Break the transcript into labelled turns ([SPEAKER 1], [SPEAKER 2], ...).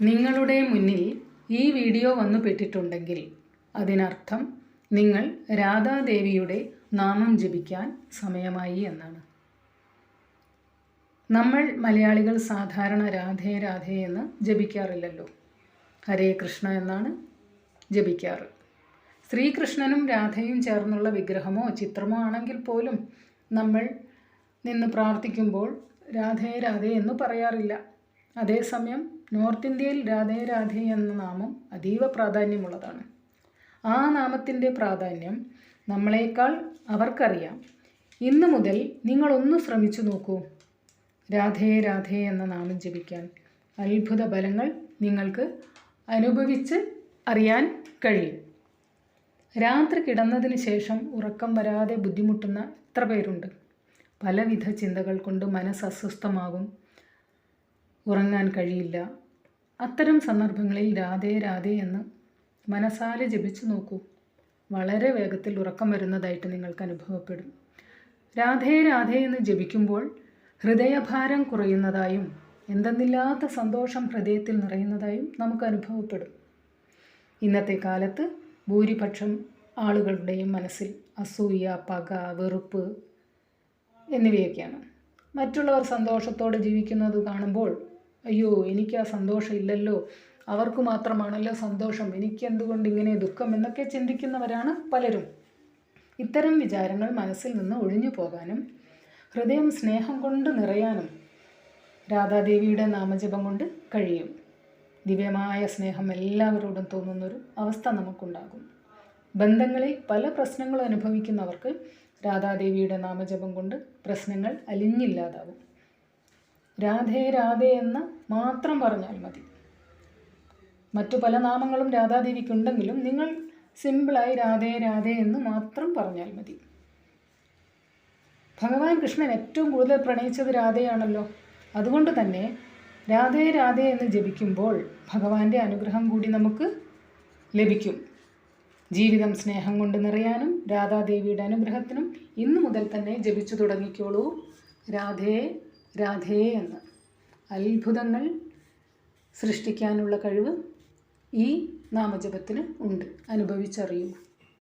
[SPEAKER 1] നിങ്ങളുടെ മുന്നിൽ ഈ വീഡിയോ വന്നു പെട്ടിട്ടുണ്ടെങ്കിൽ അതിനർത്ഥം നിങ്ങൾ രാധാദേവിയുടെ നാമം ജപിക്കാൻ സമയമായി എന്നാണ്. നമ്മൾ മലയാളികൾ സാധാരണ രാധേ രാധേ എന്ന് ജപിക്കാറില്ലല്ലോ. ഹരേ കൃഷ്ണ എന്നാണ് ജപിക്കാറ്. ശ്രീകൃഷ്ണനും രാധയും ചേർന്നുള്ള വിഗ്രഹമോ ചിത്രമോ ആണെങ്കിൽ പോലും നമ്മൾ നിന്ന് പ്രാർത്ഥിക്കുമ്പോൾ രാധേ രാധേ എന്ന് പറയാറില്ല. അതേസമയം നോർത്ത് ഇന്ത്യയിൽ രാധേ രാധേ എന്ന നാമം അതീവ പ്രാധാന്യമുള്ളതാണ്. ആ നാമത്തിന്റെ പ്രാധാന്യം നമ്മളെക്കാൾ അവർക്കറിയാം. ഇന്നു മുതൽ നിങ്ങളൊന്ന് ശ്രമിച്ചു നോക്കൂ. രാധേ രാധേ എന്ന നാമം ജപിക്കാൻ അത്ഭുത ബലങ്ങൾ നിങ്ങൾക്ക് അനുഭവിച്ച് അറിയാൻ കഴിയും. രാത്രി കിടന്നതിന് ശേഷം ഉറക്കം വരാതെ ബുദ്ധിമുട്ടുന്ന എത്ര പേരുണ്ട്. പലവിധ ചിന്തകൾ കൊണ്ട് മനസ്സ് അസ്വസ്ഥമാകും. ഉറങ്ങാൻ കഴിയില്ല. അത്തരം സന്ദർഭങ്ങളിൽ രാധേ രാധേ എന്ന് മനസ്സാലെ ജപിച്ചു നോക്കൂ. വളരെ വേഗത്തിൽ ഉറക്കം വരുന്നതായിട്ട് നിങ്ങൾക്ക് അനുഭവപ്പെടും. രാധേ രാധേ എന്ന് ജപിക്കുമ്പോൾ ഹൃദയഭാരം കുറയുന്നതായും എന്തെന്നില്ലാത്ത സന്തോഷം ഹൃദയത്തിൽ നിറയുന്നതായും നമുക്ക് അനുഭവപ്പെടും. ഇന്നത്തെ കാലത്ത് ഭൂരിപക്ഷം ആളുകളുടെയും മനസ്സിൽ അസൂയ പക വെറുപ്പ് എന്നിവയൊക്കെയാണ്. മറ്റുള്ളവർ സന്തോഷത്തോടെ ജീവിക്കുന്നത് കാണുമ്പോൾ അയ്യോ എനിക്ക് ആ സന്തോഷം ഇല്ലല്ലോ. അവർക്ക് മാത്രമാണല്ലോ സന്തോഷം. എനിക്ക് എന്തുകൊണ്ട് ഇങ്ങനെ ദുഃഖം എന്നൊക്കെ ചിന്തിക്കുന്നവരാണ് പലരും. ഇത്തരം വിചാരങ്ങൾ മനസ്സിൽ നിന്ന് ഒഴിഞ്ഞു പോകാനും ഹൃദയം സ്നേഹം കൊണ്ട് നിറയാനും രാധാദേവിയുടെ നാമജപം കൊണ്ട് കഴിയും. ദിവ്യമായ സ്നേഹം എല്ലാവരോടും തോന്നുന്നൊരു അവസ്ഥ നമുക്കുണ്ടാകും. ബന്ധങ്ങളിൽ പല പ്രശ്നങ്ങളും അനുഭവിക്കുന്നവർക്ക് രാധാദേവിയുടെ നാമജപം കൊണ്ട് പ്രശ്നങ്ങൾ അലിഞ്ഞില്ലാതാവും. രാധേ രാധേ എന്ന് മാത്രം പറഞ്ഞാൽ മതി. മറ്റു പല നാമങ്ങളും രാധാദേവിക്കുണ്ടെങ്കിലും നിങ്ങൾ സിമ്പിളായി രാധേ രാധേ എന്ന് മാത്രം പറഞ്ഞാൽ മതി. ഭഗവാൻ കൃഷ്ണൻ ഏറ്റവും കൂടുതൽ പ്രണയിച്ചത് രാധയാണല്ലോ. അതുകൊണ്ട് തന്നെ രാധേ രാധേ എന്ന് ജപിക്കുമ്പോൾ ഭഗവാന്റെ അനുഗ്രഹം കൂടി നമുക്ക് ലഭിക്കും. ജീവിതം സ്നേഹം കൊണ്ട് നിറയാനും രാധാദേവിയുടെ അനുഗ്രഹത്തിനും ഇന്നു മുതൽ തന്നെ ജപിച്ചു തുടങ്ങിക്കോളൂ. രാധേ രാധേ എന്ന്. അത്ഭുതങ്ങൾ സൃഷ്ടിക്കാനുള്ള കഴിവ് ഈ നാമജപത്തിന് ഉണ്ട്. അനുഭവിച്ചറിയൂ